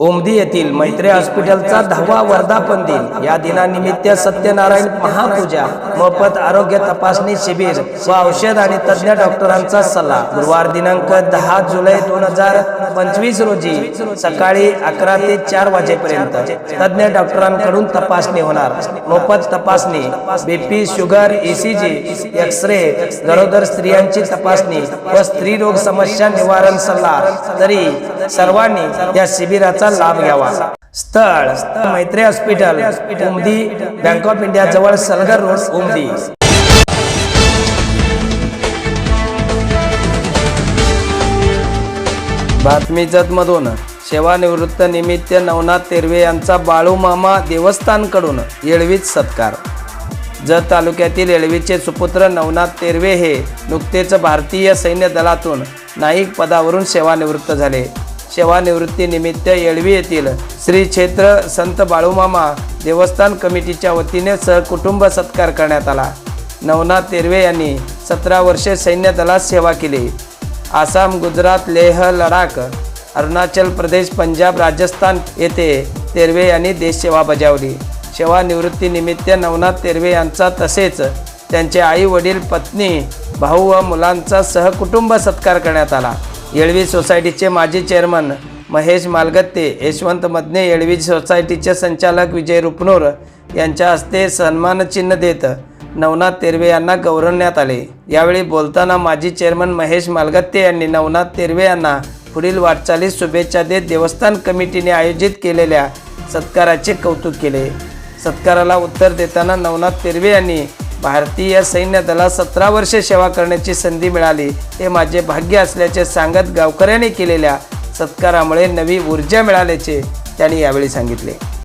ओमदी येथील मैत्री हॉस्पिटलचा दहावा वर्धापन दिन. या दिनानिमित्त सत्यनारायण महापूजा मोफत आरोग्य तपासणी शिबिर व औषध आणि तज्ज्ञ डॉक्टरांचा सल्ला. गुरुवार दिनांक दहा जुलै दोन हजार पंचवीस रोजी सकाळी अकरा ते चार वाजेपर्यंत तज्ज्ञ डॉक्टरांकडून तपासणी होणार. मोफत तपासणी BP sugar ECG X ray गरोदर स्त्रियांची तपासणी व स्त्री रोग समस्या निवारण सल्ला. तरी सर्वांनी या शिबिराचा लाभ घ्यावा. स्थळ Maitri hospital Umadi bank of India जवळ सलगर रोड उमदी. बातमी जतमधून. सेवानिवृत्त निमित्त नवनाथ तेरवे यांचा बाळूमामा देवस्थानकडून येळवीत सत्कार. जत तालुक्यातील येळवीचे सुपुत्र नवनाथ तेरवे हे नुकतेच भारतीय सैन्य दलातून नाईक पदावरून सेवानिवृत्त झाले. सेवानिवृत्तीनिमित्त येळवी येथील श्री क्षेत्र संत बाळूमामा देवस्थान कमिटीच्या वतीने सहकुटुंब सत्कार करण्यात आला. नवनाथ तेरवे यांनी सतरा वर्षे सैन्य दलात सेवा केली. आसाम गुजरात लेह लडाख अरुणाचल प्रदेश पंजाब राजस्थान येथे तेरवे यांनी देशसेवा बजावली. सेवानिवृत्तीनिमित्त नवनाथ तेरवे यांचा तसेच त्यांचे आई वडील पत्नी भाऊ व मुलांचा सहकुटुंब सत्कार करण्यात आला. येळवी सोसायटीचे माजी चेअरमन महेश मालगत्ते यशवंत मदने येळवी सोसायटीचे संचालक विजय रुपनूर यांच्या हस्ते सन्मानचिन्ह देत नवनाथ तेरवे यांना गौरवण्यात आले. यावेळी बोलताना माजी चेअरमन महेश मालगत्ते यांनी नवनाथ तेरवे यांना पुढील वाटचालीस शुभेच्छा देत देवस्थान कमिटीने आयोजित केलेल्या सत्काराचे कौतुक केले. सत्काराला उत्तर देताना नवनाथ तेरवे यांनी भारतीय सैन्य दलात सतरा वर्षे सेवा करण्याची संधी मिळाली. हे माझे भाग्य असल्याचे सांगत गावकऱ्यांनी केलेल्या सत्कारामुळे नवी ऊर्जा मिळाल्याचे त्यांनी यावेळी सांगितले.